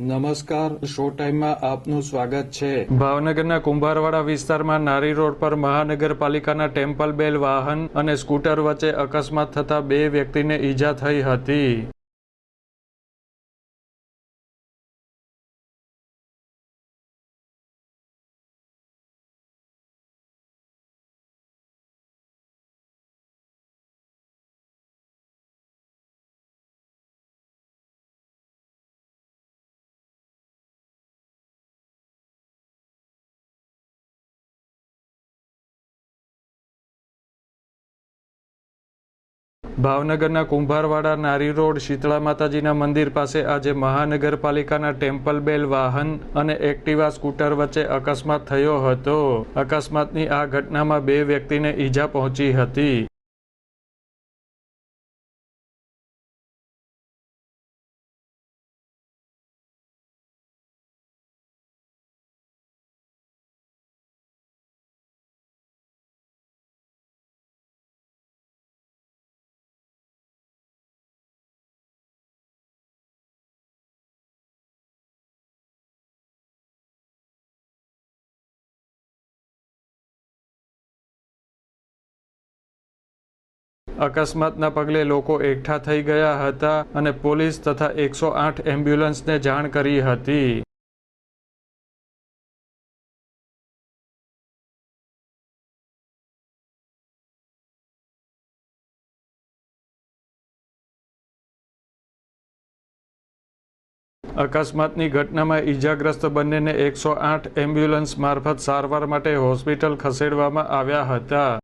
નમસ્કાર શો ટાઈમમાં આપનું સ્વાગત છે. ભાવનગરના કુંભારવાડા વિસ્તારમાં નારી રોડ પર મહાનગરપાલિકાના ટેમ્પલ બેલ વાહન અને સ્કૂટર વચ્ચે અકસ્માત થતા બે વ્યક્તિને ઈજા થઈ હતી. ભાવનગરના કુંભારવાડા નારી રોડ શીતળા માતાજીના મંદિર પાસે આજે મહાનગરપાલિકાના ટેમ્પલ બેલ વાહન અને એક્ટિવા સ્કૂટર વચ્ચે અકસ્માત થયો હતો. અકસ્માતની આ ઘટનામાં બે વ્યક્તિને ઈજા પહોંચી હતી. અકસ્માતના પગલે લોકો એકઠા થઈ ગયા હતા અને પોલીસ તથા એકસો આઠ એમ્બ્યુલન્સને જાણ કરી હતી. અકસ્માતની ઘટનામાં ઈજાગ્રસ્ત બંનેને એકસો આઠ એમ્બ્યુલન્સ મારફત સારવાર માટે હોસ્પિટલ ખસેડવામાં આવ્યા હતા.